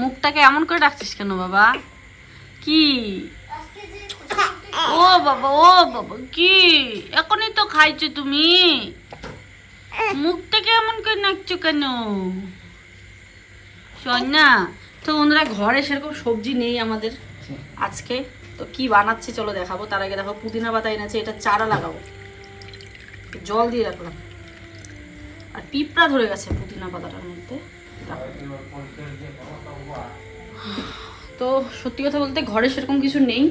মুখটাকে এমন করে রাখছিস কেন বাবা? কি? ও বাবা ও বাবা, কি? এখনই তো খাইছো তুমি? মুখটাকে এমন করে নাচছো কেন? না, তো বন্ধুরা ঘরে সেরকম সবজি নেই আমাদের আজকে। তো কি বানাচ্ছি চলো দেখাবো। তার আগে দেখো, পুদিনা পাতা এনেছে, এটা চারা লাগাবো। জল দিয়ে রাখলাম। আর পিঁপড়া ধরে গেছে পুদিনা পাতাটার মধ্যে। তো সত্যি কথা বলতে ঘরে সেরকম কিছু নেই।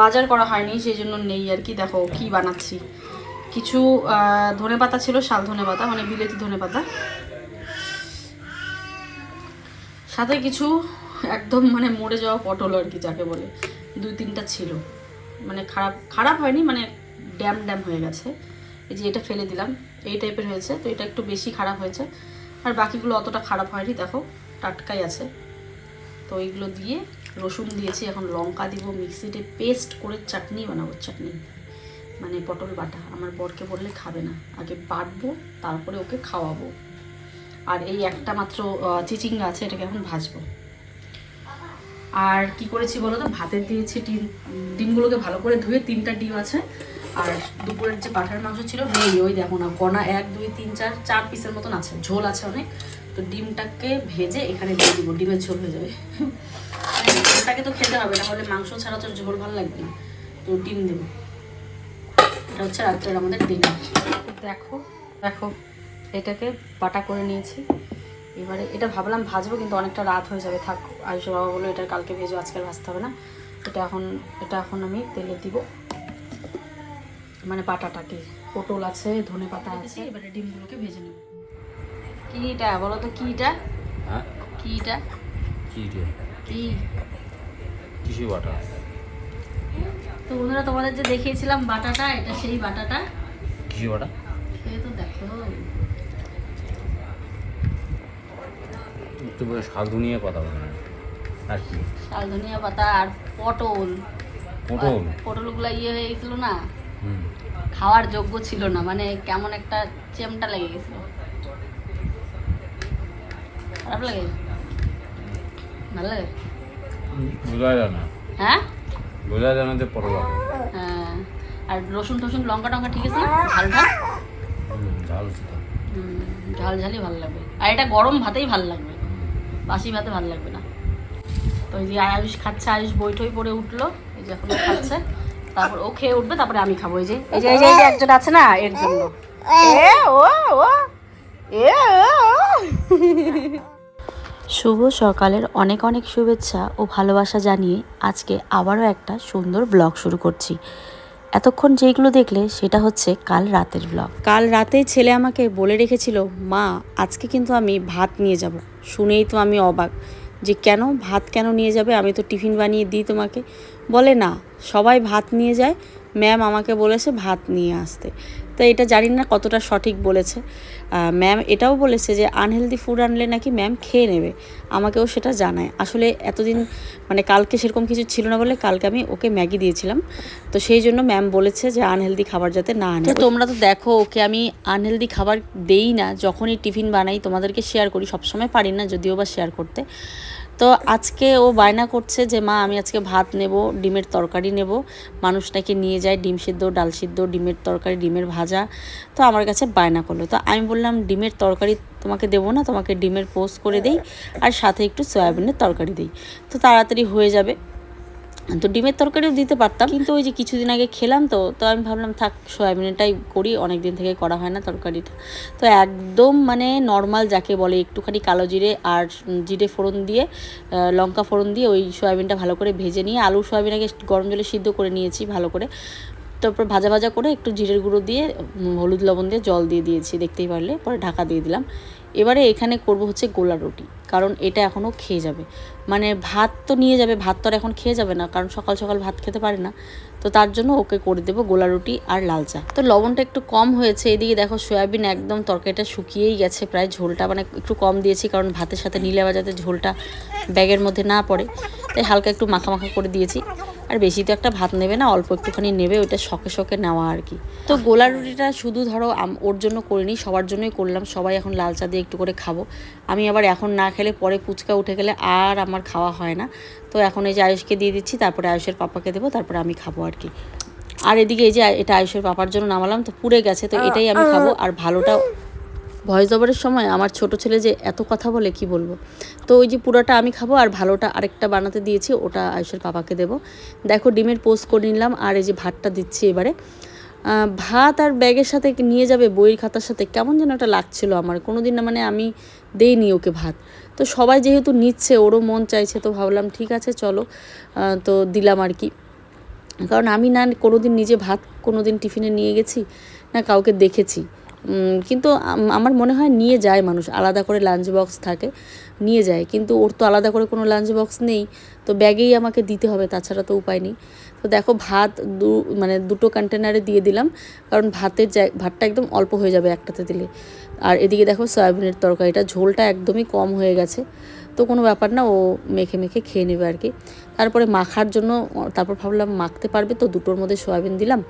বাজার করা হয়নি সেই জন্য নেই আর কি। দেখো কি বানাচ্ছি। কিছু ধনে পাতা ছিল, শাল ধনে পাতা মানে বিলেতি ধনে পাতা সাথে কিছু একদম মানে মরে যাওয়া পটল আর কি, যাকে বলে। দুই তিনটা ছিল। মানে খারাপ খারাপ হয়নি মানে ড্যাম ড্যাম হয়ে গেছে। এই যে এটা ফেলে দিলাম। এই টাইপের হয়েছে, তো এটা একটু বেশি খারাপ হয়েছে। আর বাকিগুলো অতটা খারাপ হয়নি, দেখো। টাটকাই আছে। তো এইগুলো দিয়ে রসুন দিয়েছি, এখন লঙ্কা দিব মিক্সিতে পেস্ট করে চাটনি বানাবো, চাটনি মানে পটল বাটা। আমার বরকে বললে খাবে না। আগে বাটবো, তারপরে ওকে খাওয়াবো। আর এই একটা মাত্র চিচিঙ্গা আছে, এটাকে এখন ভাজবো। আর কি করেছি বলো তো? ভাতের দিয়েছি ডিম। ডিমগুলোকে ভালো করে ধুয়ে তিনটা ডিম আছে। আর দুপুরের যে পাঠার মাংস ছিল নেই ওই দেখো না, কণা এক, দুই, তিন, চার চার পিসের মতন আছে। ঝোল আছে অনেক। তো ডিমটাকে ভেজে এখানে দিয়ে দিব ডিমের ঝোল হয়ে যাবে। মানে ঝোলটাকে তো খেতে হবে না হলে মাংস ছাড়া তো ঝোল ভালো লাগবে না। তো ডিম দেবো। এটা হচ্ছে রাত্রের আমাদের ডিনার দেখো দেখো এটাকে বাটা করে নিয়েছি। এবারে এটা ভাবলাম ভাজবো কিন্তু অনেকটা রাত হয়ে যাবে। থাক আয়ুষ বাবা বলল এটা কালকে ভেজো আজকে ভাজতে হবে না। এটা এখন এটা এখন আমি তেলে দিব। মানে বাটাটাকে। পটল আছে ধনে পাতা আছে। এবারে ডিমগুলোকে ভেজে নেব। কিটা বলো তো কিটা? হ্যাঁ? কিটা? কি রে কি? কিসে বাটা তো বন্ধুরা তোমাদের যে দেখিয়েছিলাম বাটাটা এটা সেই বাটাটা। কিসে বাটা খেয়ে তো দেখো। একটু শাল ধুনিয়ে কথা বলে আর কি? শাল ধনিয়া পাতা আর পটল। পটল? পটলগুলো ইয়ে হয়ে গেছিল না? খাওয়ার যোগ্য ছিল না। মানে কেমন একটা চেমটা লেগে গেছিল। খারাপ লাগে ভালো লাগে বোঝা যায় না হ্যাঁ বোঝা যায় না যে পটল হ্যাঁ আর রসুন টসুন লঙ্কা টঙ্কা ঠিক আছে ঝাল ঝালই ভালো লাগবে আর এটা গরম ভাতেই ভালো লাগবে বাসি ভাতে ভালো লাগবে না তো এই যে আয়ুষ খাচ্ছে আয়ুষ বই টই পরে উঠল এই যে এখন ও খাচ্ছে। তারপর ও খেয়ে উঠবে তারপরে আমি খাব। এই যে এই যে এই যে এই যে একজন আছে না এর জন্য। এ ও ও। এ ও। শুভ সকালের অনেক অনেক শুভেচ্ছা ও ভালোবাসা জানিয়ে আজকে আবারও একটা সুন্দর ব্লগ শুরু করছি। এতক্ষণ যেগুলো দেখলে সেটা হচ্ছে কাল রাতের ব্লগ কাল রাতে ছেলে আমাকে বলে রেখেছিল, মা, আজকে কিন্তু আমি ভাত নিয়ে যাব। শুনেই তো আমি অবাক যে কেন ভাত কেন নিয়ে যাবে? আমি তো টিফিন বানিয়ে দিই তোমাকে। বলে, না, সবাই ভাত নিয়ে যায়। ম্যাম আমাকে বলেছে ভাত নিয়ে আসতে। তো এটা জানি না কতটা সঠিক বলেছে। ম্যাম এটাও বলেছে যে আনহেলদি ফুড আনলে নাকি ম্যাম খেয়ে নেবে। আমাকেও সেটা জানায়। আসলে এতদিন মানে কালকে সেরকম কিছু ছিল না বলে কালকে আমি ওকে ম্যাগি দিয়েছিলাম। তো সেই জন্য ম্যাম বলেছে যে আনহেলদি খাবার যাতে না আনে। তোমরা তো দেখো, ওকে আমি আনহেলদি খাবার দেই না। যখনই টিফিন বানাই, তোমাদেরকে শেয়ার করি। সবসময় পারি না, যদিও বা শেয়ার করতে। তো আজকে ও বায়না করছে যে, মা, আমি আজকে ভাত নেব, ডিমের তরকারি নেব। মানুষটাকে নিয়ে যায় ডিম সিদ্ধ, ডাল সিদ্ধ, ডিমের তরকারি, ডিমের ভাজা। তো আমার কাছে বায়না করল। তো আমি বললাম, ডিমের তরকারি তোমাকে দেবো না, তোমাকে ডিমের পোস্ট করে দেই, আর সাথে একটু সয়াবিনের তরকারি দিই। তো তাড়াতাড়ি হয়ে যাবে। তো ডিমের তরকারিও দিতে পারতাম। কিন্তু ওই যে কিছুদিন আগে খেলাম তো তো আমি ভাবলাম থাক, সয়াবিনটাই করি অনেক দিন থেকে করা হয় না তরকারিটা। তো একদম মানে নর্মাল যাকে বলে, একটুখানি কালো জিরে আর জিরে ফোড়ন দিয়ে লঙ্কা ফোড়ন দিয়ে ওই সয়াবিনটা ভালো করে ভেজে নিয়ে আলু সয়াবিন আগে গরম জলে সিদ্ধ করে নিয়েছি ভালো করে। তারপর ভাজা ভাজা করে একটু জিরের গুঁড়ো দিয়ে হলুদ লবণ দিয়ে জল দিয়ে দিয়েছি, দেখতেই পারলে। পরে ঢাকা দিয়ে দিলাম। এবারে এখানে করব হচ্ছে গোলা রুটি, কারণ এটা এখনও খেয়ে যাবে। মানে ভাত তো নিয়ে যাবে, ভাত তো আর এখন খেয়ে যাবে না, কারণ সকাল সকাল ভাত খেতে পারে না। তো তার জন্য ওকে করে দেবো গোলা রুটি আর লাল চা। তো লবণটা একটু কম হয়েছে, এদিকে দেখো সয়াবিন একদম তরকারিটা শুকিয়েই গেছে, প্রায় ঝোলটা মানে একটু কম দিয়েছি, কারণ ভাতের সাথে নিলে আবার যাতে ঝোলটা ব্যাগের মধ্যে না পড়ে। তাই হালকা একটু মাখা মাখা করে দিয়েছি। আর বেশি তো একটা ভাত নেবে না, অল্প একটুখানি নেবে, ওইটা শখে শখে নেওয়া আর কি। তো গোলা রুটিটা শুধু ধরো ওর জন্য করিনি, সবার জন্যই করলাম, সবাই এখন লাল চা দিয়ে একটু করে খাব। আমি আবার এখন না খেলে পরে পুচকা উঠে গেলে আর আমার খাওয়া হয় না। তো এখন এই যে আয়ুষকে দিয়ে দিচ্ছি, তারপরে আয়ুষের পাপাকে দেবো, তারপরে আমি খাব আর কি। আর এদিকে এই যে এটা আয়ুষের পাপার জন্য নামালাম, তো পুড়ে গেছে, তো এটাই আমি খাব, আর ভালোটা ভয়েস ওভারের সময় আমার ছোট ছেলে যে এত কথা বলে কি বলব? তো ওই যে পুরোটা আমি খাব আর ভালোটা আরেকটা বানাতে দিয়েছি, ওটা আয়ুষের পাপাকে দেবো। দেখো ডিমের পোস্ট করে নিলাম আর এই যে ভাতটা দিচ্ছি এবারে। ভাত আর ব্যাগের সাথে নিয়ে যাবে বইয়ের খাতার সাথে, কেমন যেন একটা লাগছিল আমার। কোনো দিন না মানে আমি দেইনি ওকে ভাত। তো সবাই যেহেতু নিচ্ছে, ওরও মন চাইছে, তো ভাবলাম ঠিক আছে, চলো। তো দিলাম আর কি। কারণ আমি না কোনো দিন নিজে ভাত কোনো দিন টিফিনে নিয়ে গেছি, না কাউকে দেখেছি। কিন্তু আমার মনে হয় নিয়ে যায় মানুষ, আলাদা করে লাঞ্চ বক্স থাকে, নিয়ে যায়। কিন্তু ওর তো আলাদা করে কোনো লাঞ্চ বক্স নেই, তো ব্যাগেই আমাকে দিতে হবে, তাছাড়া তো উপায় নেই। তো দেখো, ভাত দু মানে দুটো কন্টেনারে দিয়ে দিলাম, কারণ ভাতের ভাতটা একদম অল্প হয়ে যাবে একটাতে দিলে। আর এদিকে দেখো, সয়াবিনের তরকারিটা, ঝোলটা একদমই কম হয়ে গেছে। তো কোনো ব্যাপার না ও মেখে মেখে খেয়ে নেবে আর কি। তারপরে মাখার জন্য তারপর ভাবলাম মাখতে পারবে তো দুটোর মধ্যে সয়াবিন দিলাম।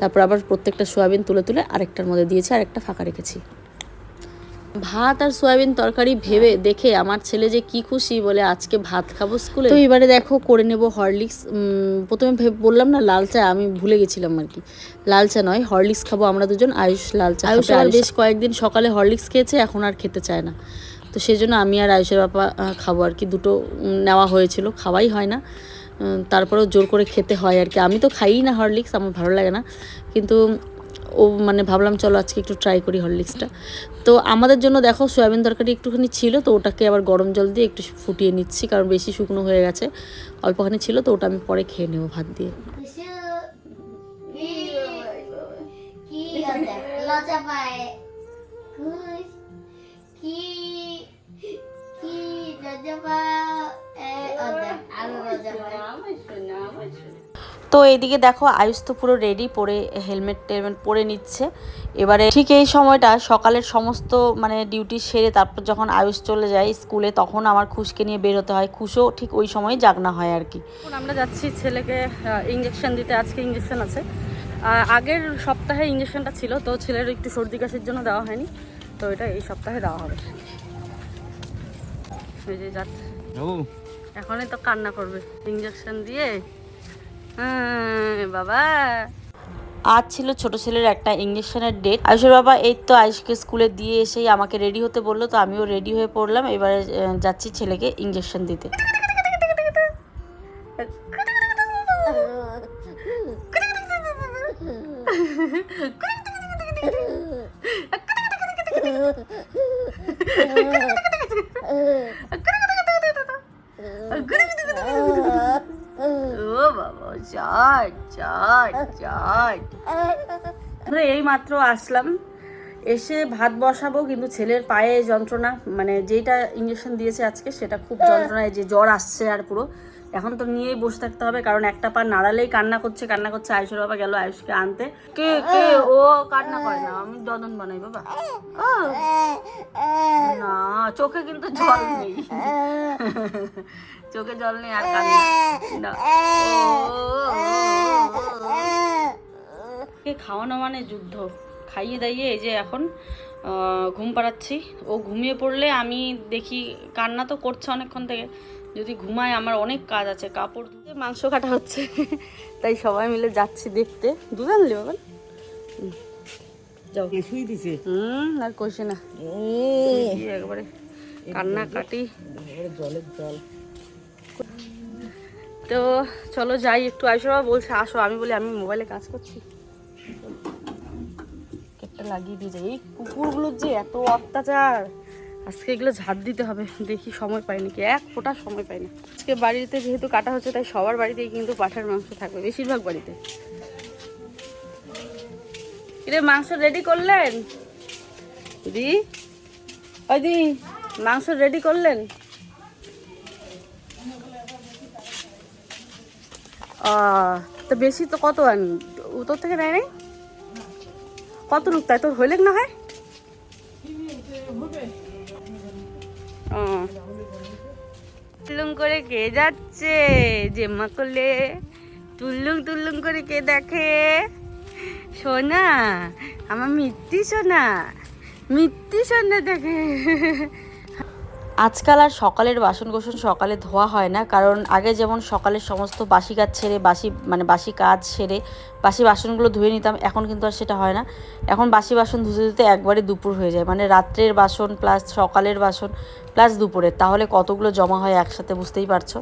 তারপর আবার প্রত্যেকটা সয়াবিন তুলে তুলে আরেকটার মধ্যে দিয়েছি আর একটা ফাঁকা রেখেছি। ভাত আর সয়াবিন তরকারি ভেবে দেখে আমার ছেলে যে কি খুশি বলে আজকে ভাত খাব স্কুলে। তো এবারে দেখো করে নেব হরলিক্স। প্রথমে বললাম না লাল চা আমি ভুলে গেছিলাম আর কি। লাল চা নয় হরলিক্স খাব আমরা দুজন। আয়ুষ লাল চা আয়ুষ বেশ কয়েকদিন সকালে হরলিক্স খেয়েছে এখন আর খেতে চায় না। তো সেই জন্য আমি আর আয়ুষের আহ, খাব আর কি। দুটো নেওয়া হয়েছিল। খাওয়াই হয় না। তারপরেও জোর করে খেতে হয় আর কি। আমি তো খাইই না হরলিক্স আমার ভালো লাগে না। কিন্তু ও মানে ভাবলাম চলো আজকে একটু ট্রাই করি হরলিক্সটা। তো আমাদের জন্য দেখো সয়াবিন তরকারি একটুখানি ছিল তো ওটাকে আবার গরম জল দিয়ে একটু ফুটিয়ে নিচ্ছি কারণ বেশি শুকনো হয়ে গেছে। অল্পখানি ছিল তো ওটা আমি পরে খেয়ে নেব ভাত দিয়ে। তো এইদিকে দেখো আয়ুষ তো পুরো রেডি পরে হেলমেট টেলমেট পরে নিচ্ছে। এবারে ঠিক এই সময়টা সকালের সমস্ত মানে ডিউটি সেরে তারপর যখন আয়ুষ চলে যায় স্কুলে তখন আমার খুশকে নিয়ে বেরোতে হয়। খুশও ঠিক ওই সময় জাগনা হয় আর কি। আমরা যাচ্ছি ছেলেকে ইঞ্জেকশন দিতে। আজকে ইঞ্জেকশন আছে। আগের সপ্তাহে ইঞ্জেকশনটা ছিল, তো ছেলের একটু সর্দি কাশির জন্য দেওয়া হয়নি। তো এটা এই সপ্তাহে দেওয়া হবে। এই যে যাচ্ছে এখনই তো কান্না করবে। ইঞ্জেকশন দিয়ে হ্যাঁ, বাবা। আজ ছিল ছোট ছেলের একটা ইঞ্জেকশনের ডেট আয়ুষের বাবা এই তো আয়ুষকে স্কুলে দিয়ে এসেই আমাকে রেডি হতে বলল তো আমিও রেডি হয়ে পড়লাম। এবারে যাচ্ছি ছেলেকে ইঞ্জেকশন দিতে। আমরা এই মাত্র আসলাম। এসে ভাত বসাবো, কিন্তু ছেলের পায়ে যন্ত্রণা মানে যেটা ইঞ্জেকশন দিয়েছে আজকে, সেটা খুব যন্ত্রণায় যে জ্বর আসছে আর পুরো। এখন তো নিয়েই বসে থাকতে হবে, কারণ একটা পা নাড়ালেই কান্না করছে কান্না করছে আয়ুষের বাবা গেল আয়ুষকে আনতে। কে কে? ও কান্না করে না, আমি দদন বানাই, বাবা। না, চোখে কিন্তু জল নেই। চোখে জল নেই আর কান্না। কে খাওয়ানো মানে যুদ্ধ। খাইয়ে দাইয়ে এই যে এখন ঘুম পাড়াচ্ছি। ও ঘুমিয়ে পড়লে আমি দেখি কান্না তো করছে অনেকক্ষণ থেকে। যদি ঘুমায় আমার অনেক কাজ আছে কাপড় ধুয়ে মাংস কাটা হচ্ছে। তাই সবাই মিলে যাচ্ছি দেখতে। দুধ আনলি বাবা। যাও। হুম আর কষে না। এই একবারে কান্না কাটি। তো চলো যাই একটু বাবা বলছে আসো আমি বলি আমি মোবাইলে কাজ করছি। লাগিয়ে দিয়ে যাই। এই কুকুরগুলোর যে এত অত্যাচার। আজকে এগুলো ঝাড় দিতে হবে, দেখি সময় পাইনি কি। এক ফোঁটা সময় পাইনি। আজকে বাড়িতে যেহেতু কাটা হচ্ছে, তাই সবার বাড়িতেই কিন্তু পাঠার মাংস থাকবে, বেশিরভাগ বাড়িতে। কিরে, মাংস রেডি করলেন? দি ওই দি মাংস রেডি করলেন? তো বেশি তো কত আন তোর থেকে নেয় নাই? কত লোক তাই তোর হইলেক না হয়? লুম করে কে যাচ্ছে? জেম্মা করলে টুল্লুং টুল্লুং করে কে দেখে? সোনা, আমার মিত্তি সোনা মিত্তি সোনা দেখে। আজকাল আর সকালের বাসন কোসন সকালে ধোয়া হয় না, কারণ আগে যেমন সকালের সমস্ত বাসি কাজ ছেড়ে, বাসি মানে বাসি কাজ সেরে বাসি বাসনগুলো ধুয়ে নিতাম, এখন কিন্তু আর সেটা হয় না। এখন বাসি বাসন ধুতে ধুতে একবারে দুপুর হয়ে যায় মানে রাত্রের বাসন প্লাস সকালের বাসন প্লাস দুপুরের, তাহলে কতগুলো জমা হয় একসাথে বুঝতেই পারছ?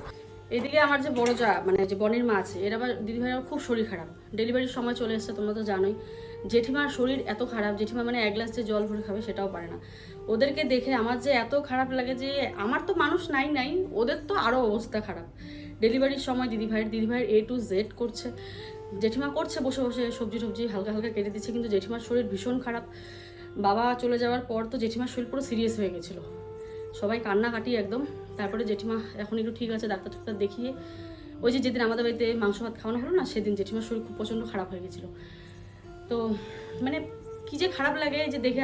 এদিকে আমার যে বড় যা মানে যে বনির মা আছে, এর আবার দিদিভাইয়ের খুব শরীর খারাপ। ডেলিভারির সময় চলে এসছে, তোমরা তো জানোই। জেঠিমার শরীর এত খারাপ, জেঠিমা মানে এক গ্লাস যে জল ভরে খাবে সেটাও পারে না। ওদেরকে দেখে আমার যে এত খারাপ লাগে যে আমার তো মানুষ নাই নাই, ওদের তো আরও অবস্থা খারাপ। ডেলিভারির সময় দিদিভাইয়ের দিদিভাইয়ের এ টু জেড করছে। জেঠিমা করছে বসে বসে সবজি টবজি হালকা হালকা কেটে দিচ্ছে, কিন্তু জেঠিমার শরীর ভীষণ খারাপ। বাবা চলে যাওয়ার পর তো জেঠিমার শরীর পুরো সিরিয়াস হয়ে গেছিল। সবাই কান্নাকাটি একদম। তারপরে জেঠিমা, এখন একটু ঠিক আছে, ডাক্তার টাক্তার দেখিয়ে। ওই যে যেদিন আমাদের বাড়িতে মাংস ভাত খাওয়ানো হলো না, সেদিন জেঠিমার শরীর খুব প্রচণ্ড খারাপ হয়ে গেছিল। তো মানে কি যে খারাপ লাগে যে দেখে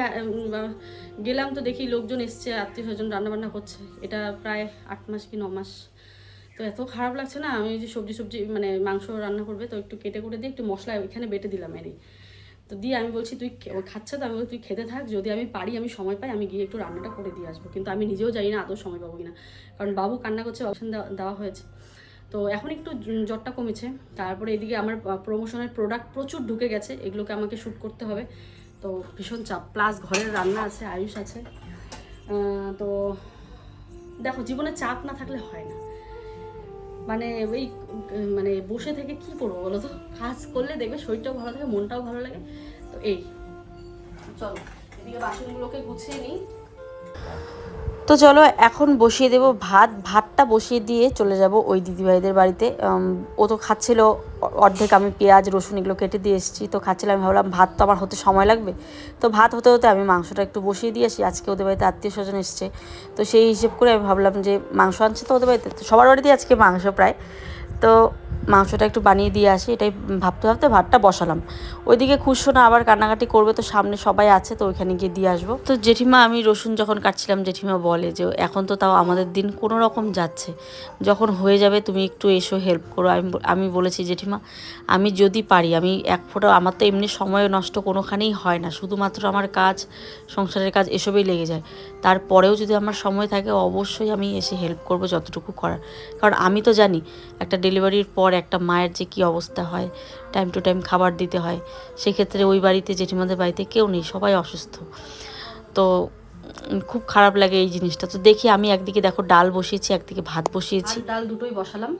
গেলাম তো দেখি লোকজন এসছে, আত্মীয় স্বজন রান্নাবান্না করছে। এটা প্রায় আট মাস কি ন মাস। তো এত খারাপ লাগছে না, আমি যে সবজি সবজি মানে মাংস রান্না করবে, তো একটু কেটে কুটে দিয়ে একটু মশলা এখানে বেটে দিলাম এনে। তো দিয়ে আমি বলছি, তুই খাচ্ছে তো? আমি বলছি, তুই খেতে থাক, যদি আমি পারি, আমি সময় পাই, আমি গিয়ে একটু রান্নাটা করে দিয়ে আসব। কিন্তু আমি নিজেও জানি না আদৌ সময় পাবো কিনা। কারণ বাবু কান্না করছে, অপশন দেওয়া হয়েছে। তো এখন একটু জ্বরটা কমেছে। তারপরে এদিকে আমার প্রমোশনের প্রোডাক্ট প্রচুর ঢুকে গেছে, এগুলোকে আমাকে শ্যুট করতে হবে। তো ভীষণ চাপ। প্লাস ঘরের রান্না আছে, আয়ুষ আছে। তো দেখো, জীবনে চাপ না থাকলে হয় না। মানে ওই মানে বসে থেকে কি করব বলো তো? কাজ করলে দেখবে শরীরটাও ভালো থাকে, মনটাও ভালো লাগে। তো এই, চলো, এদিকে বাসনগুলোকে গুছিয়ে নিই। তো চলো এখন বসিয়ে দেব ভাত। ভাতটা বসিয়ে দিয়ে চলে যাব ওই দিদিভাইদের বাড়িতে। ও তো খাচ্ছিল অর্ধেক, আমি পেঁয়াজ, রসুন এগুলো কেটে দিয়ে এসেছি। তো খাচ্ছিলাম, আমি ভাবলাম ভাত তো আমার হতে সময় লাগবে। তো ভাত হতে হতে আমি মাংসটা একটু বসিয়ে দিয়ে আসি। আজকে ওদের বাড়িতে আত্মীয় স্বজন এসছে। তো সেই হিসেব করে আমি ভাবলাম যে মাংস আনছে তো ওদের বাড়িতে। তো সবার বাড়িতেই আজকে মাংস প্রায়। তো মাংসটা একটু বানিয়ে দিয়ে আসি, এটাই ভাবতে ভাবতে ভাতটা বসালাম। ওইদিকে খুশো না আবার কান্নাকাটি করবে, তো সামনে সবাই আছে, তো ওইখানে গিয়ে দিয়ে আসব। তো জেঠিমা, আমি রসুন যখন কাটছিলাম, জেঠিমা বলে যে, এখন তো তাও আমাদের দিন কোনো রকম যাচ্ছে। যখন হয়ে যাবে, তুমি একটু এসো হেল্প করো। আমি আমি বলেছি, জেঠিমা, আমি যদি পারি, আমি এক ফোঁটা, আমার তো এমনি সময় নষ্ট কোনোখানেই হয় না। শুধুমাত্র আমার কাজ, সংসারের কাজ, এসবেই লেগে যায়। তারপরেও যদি আমার সময় থাকে, অবশ্যই আমি এসে হেল্প করব যতটুকু করার। কারণ আমি তো জানি, একটা ডেলিভারির পর একটা মায়ের যে কি অবস্থা হয় টাইম টু টাইম খাবার দিতে হয়, সেক্ষেত্রে ওই বাড়িতে, জেঠিমাদের বাড়িতে কেউ নেই, সবাই অসুস্থ। তো খুব খারাপ লাগে এই জিনিসটা। তো দেখি আমি একদিকে দেখো ডাল বসিয়েছি, একদিকে ভাত বসিয়েছি। ডাল দুটোই বসালাম।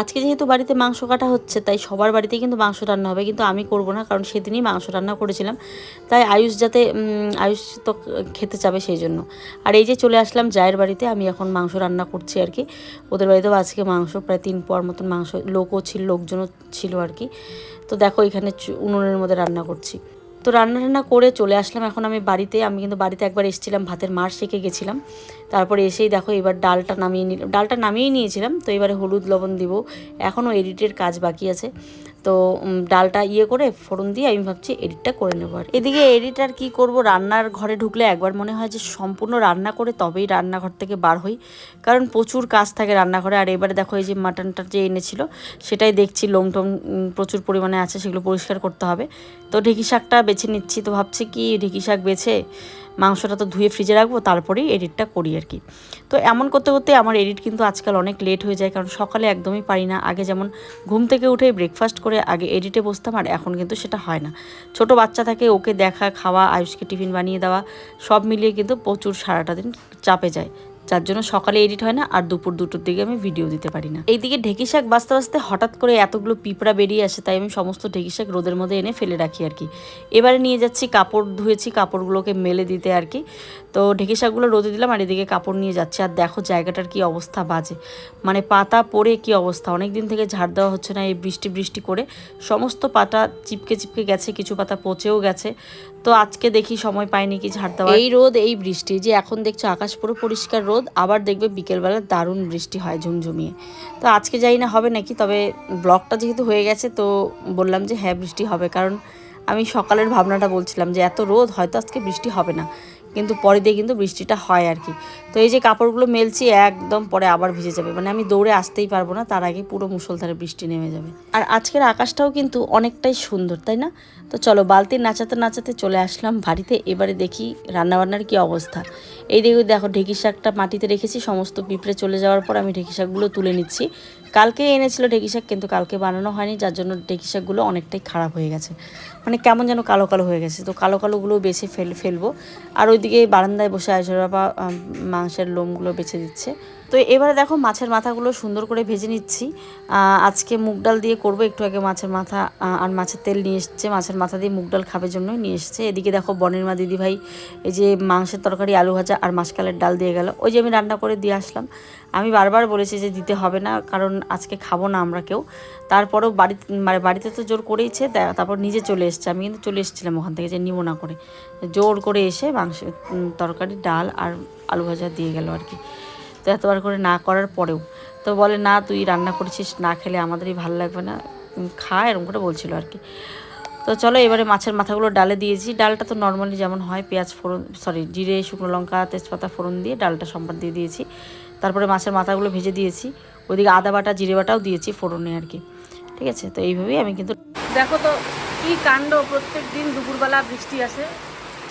আজকে যেহেতু বাড়িতে মাংস কাটা হচ্ছে, তাই সবার বাড়িতেই কিন্তু মাংস রান্না হবে। কিন্তু আমি করব না, কারণ সেদিনই মাংস রান্না করেছিলাম। তাই আয়ুষ যাতে আয়ুষ তো খেতে চাবে সেই জন্য। আর এই যে চলে আসলাম জায়ের বাড়িতে, আমি এখন মাংস রান্না করছি আর কি। ওদের বাড়িতেও আজকে মাংস, প্রায় তিন পোয়ার মতন মাংস, লোকও ছিল, লোকজনও ছিল আর কি। তো দেখো, এখানে উনুনের মধ্যে রান্না করছি। তো রান্না টান্না করে চলে আসলাম। এখন আমি বাড়িতে, আমি কিন্তু বাড়িতে একবার এসেছিলাম, ভাতের মার শিখে গেছিলাম। তারপরে এসেই দেখো এবার ডালটা নামিয়ে নিলাম ডালটা নামিয়েই নিয়েছিলাম, তো এবারে হলুদ লবণ দিব। এখনও এডিটের কাজ বাকি আছে। তো ডালটা ইয়ে করে ফোড়ন দিয়ে আমি ভাবছি এডিটটা করে নেব আর। এদিকে এডিট আর কী করব, রান্নার ঘরে ঢুকলে একবার মনে হয় যে সম্পূর্ণ রান্না করে তবেই রান্নাঘর থেকে বার হই। কারণ প্রচুর কাজ থাকে রান্নাঘরে, আর এবারে দেখো এই যে মাটনটা যে এনেছিল, সেটাই দেখছি লোম টোম প্রচুর পরিমাণে আছে, সেগুলো পরিষ্কার করতে হবে। তো ঢেঁকি শাকটা বেছে নিচ্ছি, তো ভাবছি কি ঢেঁকি শাক বেছে মাংসটা তো ধুয়ে ফ্রিজে রাখব, তারপরেই এডিটটা করি আর কি। তো এমন করতে করতে আমার এডিট কিন্তু আজকাল অনেক লেট হয়ে যায়, কারণ সকালে একদমই পারি না। আগে যেমন ঘুম থেকে উঠে ব্রেকফাস্ট করে আগে এডিটে বসতাম, আর এখন কিন্তু সেটা হয় না। ছোট বাচ্চা থাকে, ওকে দেখা, খাওয়া, আয়ুষকে টিফিন বানিয়ে দেওয়া, সব মিলিয়ে কিন্তু প্রচুর সারাটা দিন চাপে যায়। যার জন্য সকালে এডিট হয় না আর দুপুর দুটোর দিকে আমি ভিডিও দিতে পারি না। এইদিকে ঢেকি শাক বাঁচতে বাঁচতে হঠাৎ করে এতগুলো পিঁপড়া বেরিয়ে আসে, তাই আমি সমস্ত ঢেকি শাক রোদের মধ্যে এনে ফেলে রাখি আর কি। এবারে নিয়ে যাচ্ছি কাপড়, ধুয়েছি কাপড়গুলোকে মেলে দিতে আর কি। তো ঢেকি শাকগুলো রোদে দিলাম আর এদিকে কাপড় নিয়ে যাচ্ছি। আর দেখো জায়গাটার কি অবস্থা বাজে। মানে পাতা পড়ে কি অবস্থা? অনেক দিন থেকে ঝাড় দেওয়া হচ্ছে না এই বৃষ্টি বৃষ্টি করে। সমস্ত পাতা চিপকে চিপকে গেছে, কিছু পাতা পচেও গেছে। তো আজকে দেখি সময় পাইনি কি ঝাড় দেওয়া এই রোদ, এই বৃষ্টি, যে এখন দেখছ আকাশ পুরো পরিষ্কার রোদ, আবার দেখবে বিকেলবেলা দারুণ বৃষ্টি হয় ঝুমঝুমিয়ে। তো আজকে যাই না হবে নাকি, তবে ব্লকটা যেহেতু হয়ে গেছে তো বললাম যে হ্যাঁ বৃষ্টি হবে। কারণ আমি সকালের ভাবনাটা বলছিলাম যে এত রোদ, হয়তো আজকে বৃষ্টি হবে না। কিন্তু পরে দিয়ে কিন্তু বৃষ্টিটা হয় আর কি। তো এই যে কাপড়গুলো মেলছি, একদম পরে আবার ভিজে যাবে। মানে আমি দৌড়ে আসতেই পারব না, তার আগে পুরো মুসলধারে বৃষ্টি নেমে যাবে। আর আজকের আকাশটাও কিন্তু অনেকটাই সুন্দর, তাই না? তো চলো, বালতি নাচাতে নাচাতে চলে আসলাম বাড়িতে, এবারে দেখি রান্নাবান্নার কি অবস্থা। এই দিকে দেখো, ঢেকি শাকটা মাটিতে রেখেছি, সমস্ত পিঁপড়ে চলে যাওয়ার পর আমি ঢেকি শাকগুলো তুলে নিচ্ছি। কালকে এনেছিল ঢেকি শাক, কিন্তু কালকে বানানো হয়নি, যার জন্য ঢেকি শাকগুলো অনেকটাই খারাপ হয়ে গেছে। মানে কেমন যেন কালো কালো হয়ে গেছে, তো কালো কালোগুলো বেছে ফেল, ফেলব। আর ওইদিকে বারান্দায় বসে আয়সর বাবা মাংসের লোমগুলো বেছে দিচ্ছে। তো এবারে দেখো মাছের মাথাগুলো সুন্দর করে ভেজে নিচ্ছি। আজকে মুগ ডাল দিয়ে করব, একটু আগে মাছের মাথা আর মাছের তেল নিয়ে এসছে, মাছের মাথা দিয়ে মুগ ডাল খাবে জন্যই নিয়ে এসছে। এদিকে দেখো বনের মা দিদি ভাই এই যে মাংসের তরকারি, আলু ভাজা আর মাসকালের ডাল দিয়ে গেল। ওই যে আমি রান্না করে দিয়ে আসলাম। আমি বারবার বলেছি যে দিতে হবে না, কারণ আজকে খাব না আমরা কেউ। তারপরেও বাড়ি মানে বাড়িতে তো জোর করেইছে তারপর নিজে চলে এসছে। আমি কিন্তু চলে এসেছিলাম ওখান থেকে যে নিব না করে। জোর করে এসে মাংস তরকারি, ডাল আর আলু ভাজা দিয়ে গেল আর কি। তো এতবার করে না করার পরেও। তো বলে, না, তুই রান্না করেছিস, না খেলে আমাদেরই ভালো লাগবে না। খা, এরকম করে বলছিল আর কি। তো চলো, এবারে মাছের মাথাগুলো ডালে দিয়েছি। ডালটা তো নর্মালি যেমন হয়, পেঁয়াজ ফোড়ন সরি জিরে, শুকনো লঙ্কা, তেজপাতা ফোড়ন দিয়ে ডালটা সম্বাদ দিয়ে দিয়েছি। তারপরে মাছের মাথাগুলো ভেজে দিয়েছি। ওইদিকে আদা বাটা, জিরে বাটাও দিয়েছি ফোড়নে আর কি। ঠিক আছে? তো এইভাবেই আমি কিন্তু দেখো তো, কি কাণ্ড, প্রত্যেক দিন দুপুরবেলা বৃষ্টি আসে।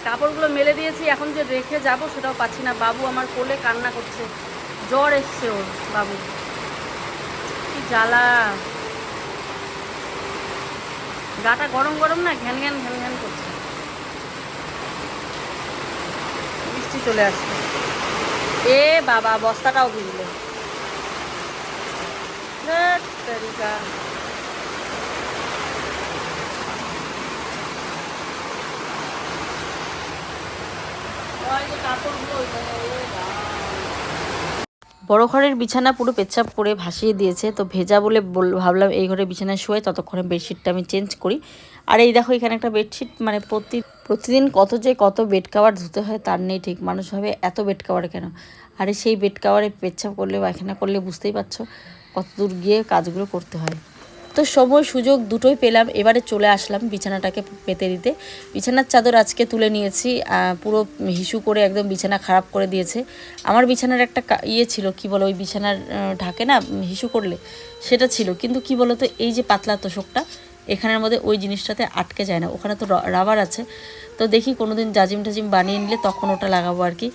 কাপড়গুলো মেলে দিয়েছি, এখন যে রেখে যাব সেটাও পাচ্ছি না। বাবু আমার কোলে কান্না করছে। জ্বর এসছে ওর, বাবু। কি জ্বালা। গাটা গরম গরম না, ঘ্যান ঘ্যান ঘ্যান ঘ্যান করছে। বৃষ্টি চলে আসছে। এ বাবা, বস্তাটাও ভিজলো। কাপড়গুলো ওইখানে। বড় ঘরের বিছানা পুরো পেচ্ছাপ করে ভাসিয়ে দিয়েছে। তো ভেজা বলে বল- ভাবলাম এই ঘরে বিছানায় শুয়ে ততক্ষণে বেডশিটটা আমি চেঞ্জ করি। আর এই দেখো এখানে একটা বেডশিট মানে প্রতি, প্রতিদিন কত যে কত বেড কাভার ধুতে হয় তার নেই ঠিক। মানুষ ভাবে এত বেড কাভার কেন? আরে সেই বেড কাভারে পেচ্ছাপ করলে, পায়খানা করলে বুঝতেই পারছ কত দূর গিয়ে কাজগুলো করতে হয়। তো সময় সুযোগ দুটোই পেলাম। এবারে চলে আসলাম বিছানাটাকে পেতে দিতে। বিছানার চাদর আজকে তুলে নিয়েছি পুরো হিসু করে একদম বিছানা খারাপ করে দিয়েছে। আমার বিছানার একটা ইয়ে ছিল, কি বলো ওই বিছানার ঢাকে না হিসু করলে সেটা ছিল। কিন্তু কি বলো তো এই যে পাতলা তোষকটা, এখানের মধ্যে ওই জিনিসটাতে আটকে যায় না। ওখানে তো রাবার আছে। তো দেখি কোনো দিন জাজিম টাজিম বানিয়ে নিলে তখন ওটা লাগাবো আর কি।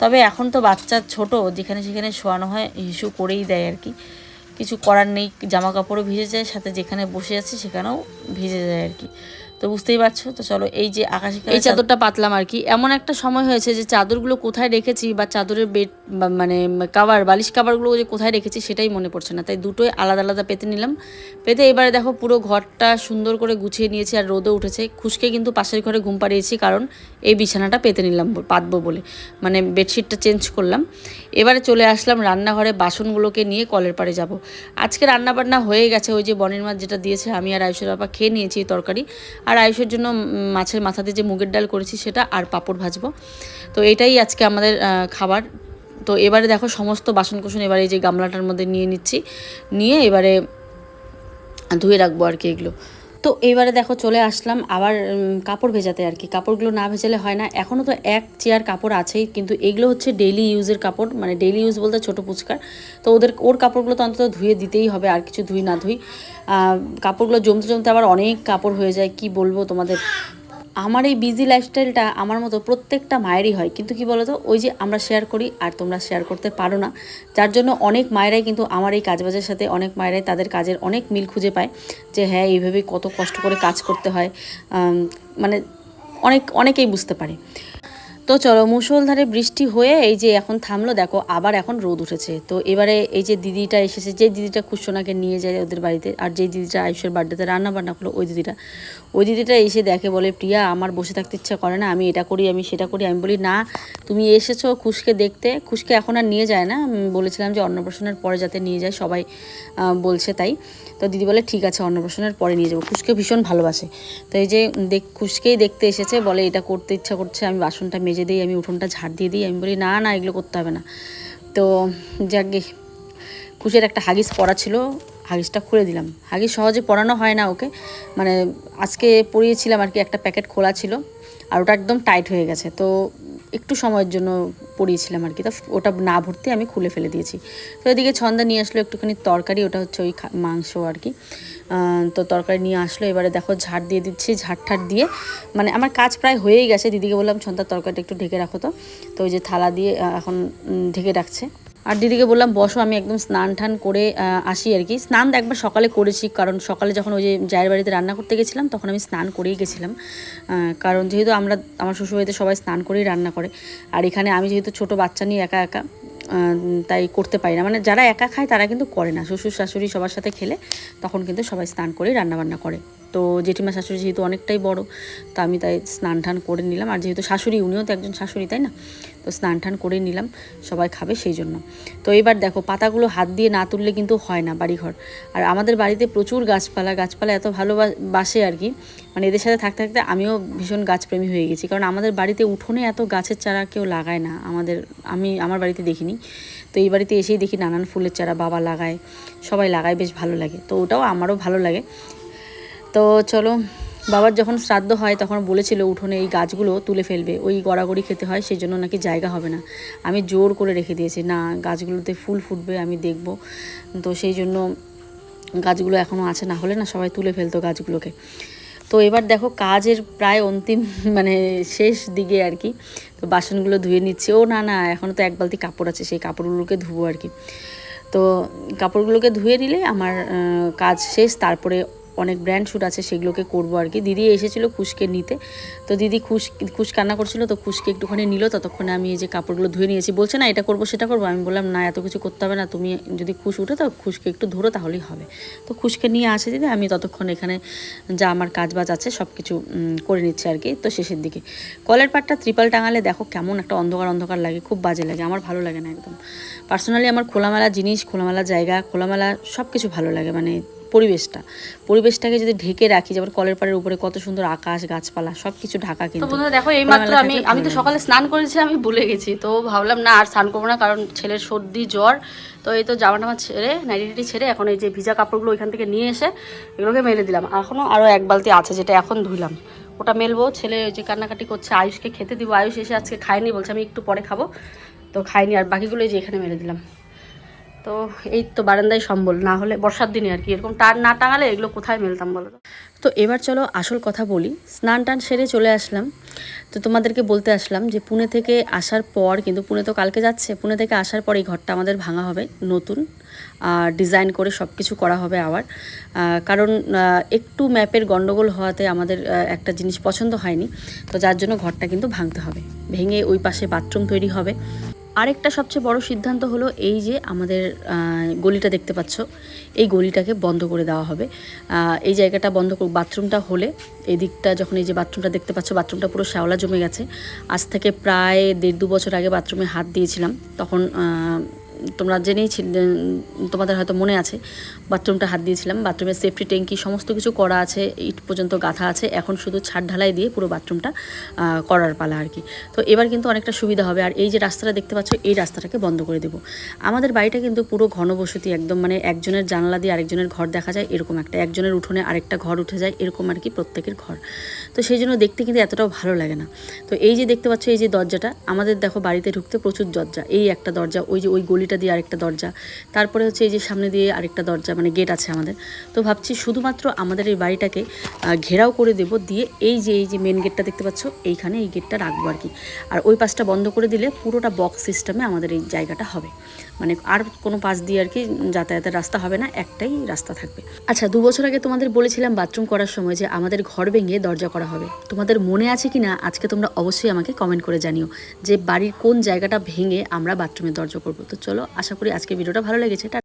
তবে এখন তো বাচ্চা ছোট, যেখানে সেখানে শোয়ানো হয়, হিসু করেই দেয় আর কি। কিছু করার নেই, জামা কাপড়ও ভিজে যায়, সাথে যেখানে বসে আছি সেখানেও ভিজে যায় আর কি। তো বুঝতেই পারছ? তো চলো এই যে আকাশি এই চাদরটা পাতলাম আর কি। এমন একটা সময় হয়েছে যে চাদরগুলো কোথায় রেখেছি বা চাদরের বেড মানে কাভার বালিশ কাভারগুলো যে কোথায় রেখেছি সেটাই মনে পড়ছে না। তাই দুটোই আলাদা আলাদা পেতে নিলাম। পেতে এবারে দেখো পুরো ঘরটা সুন্দর করে গুছিয়ে নিয়েছি আর রোদও উঠেছে। খুশকে কিন্তু পাশের ঘরে ঘুম পাড়িয়েছি কারণ এই বিছানাটা পেতে নিলাম পাতবো বলে। মানে বেডশিটটা চেঞ্জ করলাম। এবারে চলে আসলাম রান্নাঘরে বাসনগুলোকে নিয়ে কলের পাড়ে যাব। আজকে রান্নাবান্না হয়ে গেছে ওই যে বনের মাছ যেটা দিয়েছে আমি আর আয়ুষের বাবা খেয়ে নিয়েছি এই তরকারি। আর আয়ুষের জন্য মাছের মাথাতে যে মুগের ডাল করেছি সেটা আর পাঁপড় ভাজবো। তো এটাই আজকে আমাদের খাবার। তো এবারে দেখো সমস্ত বাসন কোসন এবারে এই যে গামলাটার মধ্যে নিয়ে নিচ্ছি। নিয়ে এবারে ধুয়ে রাখব আর কি এগুলো। তো এবারে দেখো চলে আসলাম আবার কাপড় ভেজাতে আর কি। কাপড়গুলো না ভেজালে হয় না। এখনও তো এক চেয়ার কাপড় আছেই, কিন্তু এগুলো হচ্ছে ডেলি ইউজের কাপড় মানে ডেলি ইউজ বলতে ছোটো পুচকার। তো ওদের, ওর কাপড়গুলো তো অন্তত ধুয়ে দিতেই হবে, আর কিছু ধুই না ধুই। কাপড়গুলো জমতে জমতে আবার অনেক কাপড় হয়ে যায়, কি বলব তোমাদের? আমার এই বিজি লাইফস্টাইলটা আমার মতো প্রত্যেকটা মায়েরই হয়। কিন্তু কি বলতো? ওই যে আমরা শেয়ার করি আর তোমরা শেয়ার করতে পারো না। যার জন্য অনেক মায়েরাই কিন্তু আমার এই কাজবাজের সাথে, অনেক মায়েরাই তাদের কাজের অনেক মিল খুঁজে পায় যে হ্যাঁ এইভাবেই কত কষ্ট করে কাজ করতে হয়। মানে অনেক, অনেকেই বুঝতে পারে। তো চলো মুষলধারে বৃষ্টি হয়ে এই যে এখন থামলো, দেখো আবার এখন রোদ উঠেছে। তো এবারে এই যে দিদিটা এসেছে, যে দিদিটা কুশোনাকে নিয়ে যায় ওদের বাড়িতে, আর যে দিদিটা আয়ুষের বার্থডেতে রান্না বান্না করল, ওই দিদিটা। ওই দিদিটা এসে দেখে বলে, প্রিয়া, আমার বসে থাকতে ইচ্ছা করে না, আমি এটা করি, আমি সেটা করি। আমি বলি, না, তুমি এসেছ খুশকে দেখতে। খুশকে এখন আর নিয়ে যায় না। বলেছিলাম যে অন্নপ্রাশনের পরে যাতে নিয়ে যায়, সবাই বলছে তাই। তো দিদি বলে, ঠিক আছে, অন্নপ্রাশনের পরে নিয়ে যাব। খুশকে ভীষণ ভালোবাসে। তো এই যে দেখ, খুশকেই দেখতে এসেছে, বলে, এটা করতে ইচ্ছা করছে, আমি বাসনটা মেজে দিই আমি উঠোনটা ঝাড় দিয়ে দিই, আমি বলি, না না, এগুলো করতে হবে না। তো যাকে খুশির একটা হাগিস পরা ছিল, হাগিসটা খুলে দিলাম। হাগিস সহজে পরানো হয় না ওকে মানে আজকে পরিয়েছিলাম আর কি, একটা প্যাকেট খোলা ছিল আর ওটা একদম টাইট হয়ে গেছে। তো একটু সময়ের জন্য পরিয়েছিলাম আর কি, তো ওটা না ভরতে আমি খুলে ফেলে দিয়েছি। তো এদিকে ছন্দা নিয়ে আসলো একটুখানি তরকারি, ওটা হচ্ছে ওই মাংস আর কি। তো তরকারি নিয়ে আসলো, এবারে দেখো ঝাড় দিয়ে দিচ্ছি, ঝাড় ঠাড় দিয়ে। মানে আমার কাজ প্রায় হয়েই গেছে, দিদিকে বললাম ছন্দার তরকারিটা একটু ঢেকে রাখো তো। তো ওই যে থালা দিয়ে এখন ঢেকে রাখছে। আর দিদিকে বললাম, বসো, আমি একদম স্নান টান করে আসি আর কি। স্নান একবার সকালে করেছি, কারণ সকালে যখন ওই যে জায়ের বাড়িতে রান্না করতে গেছিলাম, তখন আমি স্নান করেই গেছিলাম। কারণ যেহেতু আমরা, আমার শ্বশুরবাড়িতে সবাই স্নান করেই রান্না করে। আর এখানে আমি যেহেতু ছোট বাচ্চা নিয়ে একা একা তাই করতে পারি না। মানে যারা একা খায় তারা কিন্তু করে না। শ্বশুর শাশুড়ি সবার সাথে খেলে তখন কিন্তু সবাই স্নান করেই রান্নাবান্না করে। তো জেঠিমা শাশুড়ি যেহেতু অনেকটাই বড়, তো আমি তাই স্নান টান করে নিলাম। আর যেহেতু শাশুড়ি, উনিও তো একজন শাশুড়ি, তাই না? তো স্নান টান করে নিলাম, সবাই খাবে সেই জন্য। তো এবার দেখো, পাতাগুলো হাত দিয়ে না তুললে কিন্তু হয় না বাড়িঘর। আর আমাদের বাড়িতে প্রচুর গাছপালা গাছপালা এত ভালোবাসে আর কি। মানে এদের সাথে থাকতে থাকতে আমিও ভীষণ গাছপ্রেমী হয়ে গেছি। কারণ আমাদের বাড়িতে উঠোনে এত গাছের চারা কেউ লাগায় না। আমাদের, আমি আমার বাড়িতে দেখিনি। তো এই বাড়িতে এসেই দেখি নানান ফুলের চারা বাবা লাগায়, সবাই লাগায়, বেশ ভালো লাগে। তো ওটাও আমারও ভালো লাগে। তো চলো বাবার যখন শ্রাদ্ধ হয়, তখন বলেছিল, উঠোনে এই গাছগুলো তুলে ফেলবে, ওই গড়াগড়ি খেতে হয় সেই জন্য নাকি জায়গা হবে না। আমি জোর করে রেখে দিয়েছি, না, গাছগুলোতে ফুল ফুটবে, আমি দেখব। তো সেই জন্য গাছগুলো এখনও আছে, না হলে না সবাই তুলে ফেলতো গাছগুলোকে। তো এবার দেখো, কাজের প্রায় অন্তিম মানে শেষ দিকে আর কি, তো বাসনগুলো ধুয়ে নিচ্ছে। ও না না এখনও তো এক বালতি কাপড় আছে, সেই কাপড়গুলোকে ধুবো আর কি। তো কাপড়গুলোকে ধুয়ে নিলে আমার কাজ শেষ, তারপরে অনেক ব্র্যান্ড শ্যুট আছে, সেগুলোকে করব আর কি। দিদি এসেছিল খুশকে নিতে। তো দিদি খুশ খুশ কান্না করছিল, তো খুশকে একটুখানি নিল, ততক্ষণে আমি এই যে কাপড়গুলো ধুয়ে নিয়েছি। বলছে, না, এটা করব, সেটা করব। আমি বললাম, না, এত কিছু করতে হবে না, তুমি যদি খুশ উঠে, তো খুশকে একটু ধরো, তাহলেই হবে। তো খুশকে নিয়ে আসে দিদি, আমি ততক্ষণ এখানে যা আমার কাজ বাজ আছে সব কিছু করে নিচ্ছি আর কি। তো শেষের দিকে। কলের পাটটা ত্রিপাল টাঙালে দেখো কেমন একটা অন্ধকার অন্ধকার লাগে, খুব বাজে লাগে, আমার ভালো লাগে না একদম। পার্সোনালি আমার খোলামেলা জিনিস, খোলামেলা জায়গা, খোলামেলা সব কিছু ভালো লাগে মানে পরিবেশটা। পরিবেশটাকে যদি ঢেকে রাখি যেমন কলের পাড়ের উপরে কত সুন্দর আকাশ গাছপালা সব কিছু ঢাকা তো কিন্তু দেখো এই মাত্র আমি আমি তো সকালে স্নান করেছি আমি ভুলে গেছি। তো ভাবলাম না আর স্নান করব না কারণ ছেলের সর্দি জ্বর। তো এই তো জামা টামা ছেড়ে নাইটি ছেড়ে এখন এই যে ভিজা কাপড়গুলো ওইখান থেকে নিয়ে এসে এগুলোকে মেলে দিলাম। এখনও আরও এক বালতি আছে যেটা এখন ধুইলাম। ওটা মেলবো ছেলে ওই যে কান্নাকাটি করছে আয়ুষকে খেতে দিব। আয়ুষ এসে আজকে খায়নি বলছে আমি একটু পরে খাব। তো খাইনি আর বাকিগুলো এই যে এখানে মেলে দিলাম। তো এই তো বারান্দায় সম্বল, না হলে বর্ষার দিনে আর কি, এরকম টান না টাঙালে এগুলো কোথায় মেলতাম বলো তো? এবার চলো আসল কথা বলি, স্নান টান সেরে চলে আসলাম। তো তোমাদেরকে বলতে আসলাম যে পুনে থেকে আসার পর, কিন্তু পুনে তো কালকে যাচ্ছে, পুনে থেকে আসার পর এই ঘরটা আমাদের ভাঙা হবে, নতুন। ডিজাইন করে সব কিছু করা হবে আবার। কারণ একটু ম্যাপের গন্ডগোল হওয়াতে আমাদের একটা জিনিস পছন্দ হয়নি। তো যার জন্য ঘরটা কিন্তু ভাঙতে হবে, ভেঙে ওই পাশে বাথরুম তৈরি হবে। আরেকটা সবচেয়ে বড় সিদ্ধান্ত হলো এই যে আমাদের গলিটা দেখতে পাচ্ছ। এই গলিটাকে বন্ধ করে দেওয়া হবে। এই জায়গাটা বন্ধ বাথরুমটা হলে এদিকটা দিকটা যখন এই যে বাথরুমটা দেখতে পাচ্ছ, বাথরুমটা পুরো শ্যাওলা জমে গেছে। আজ থেকে প্রায় দেড় দু বছর আগে বাথরুমে হাত দিয়েছিলাম। তখন তোমরা জেনেই তোমাদের হয়তো মনে আছে, বাথরুমটা হাত দিয়েছিলাম, বাথরুমের সেফটি ট্যাঙ্কি, সমস্ত কিছু করা আছে, ইট পর্যন্ত গাঁথা আছে, এখন শুধু ছাদ ঢালাই দিয়ে পুরো বাথরুমটা করার পালা আর কি। তো এবার কিন্তু অনেকটা সুবিধা হবে, আর এই যে রাস্তাটা দেখতে পাচ্ছ, এই রাস্তাটাকে বন্ধ করে দেবো। আমাদের বাড়িটা কিন্তু পুরো ঘনবসতি, একদম মানে একজনের জানলা দিয়ে আরেকজনের ঘর দেখা যায়, এরকম একটা, একজনের উঠোনে আরেকটা ঘর উঠে যায়, এরকম আর কি প্রত্যেকের ঘর। তো সেই জন্য দেখতে কিন্তু এতটাও ভালো লাগে না। তো এই যে দেখতে পাচ্ছ, এই যে দরজাটা, আমাদের দেখো বাড়িতে ঢুকতে প্রচুর দরজা, এই একটা দরজা, ওই যে ওই গলিটা দিয়ে আরেকটা দরজা। তারপরে হচ্ছে এই যে সামনে দিয়ে আরেকটা দরজা মানে গেট আছে আমাদের। তো ভাবছি শুধুমাত্র আমাদের এই বাড়িটাকে ঘেরাও করে দেব দিয়ে এই যে এই যে মেন গেটটা দেখতে পাচ্ছ, এইখানে এই গেটটা রাখব আর কি। আর ওই পাশটা বন্ধ করে দিলে পুরোটা বক্স সিস্টেমে আমাদের এই জায়গাটা হবে। মানে আর কোনো পাশ দিয়ে আর কি যাতায়াতের রাস্তা হবে না, একটাই রাস্তা থাকবে। আচ্ছা দু বছর আগে তোমাদের বলেছিলাম বাথরুম করার সময় যে আমাদের ঘর ভেঙে দরজা করা হবে। তোমাদের মনে আছে কি না? আজকে তোমরা অবশ্যই আমাকে কমেন্ট করে জানিও যে বাড়ির কোন জায়গাটা ভেঙে আমরা বাথরুমে দরজা করব। তো চলো, আশা করি আজকে ভিডিওটা ভালো লেগেছে।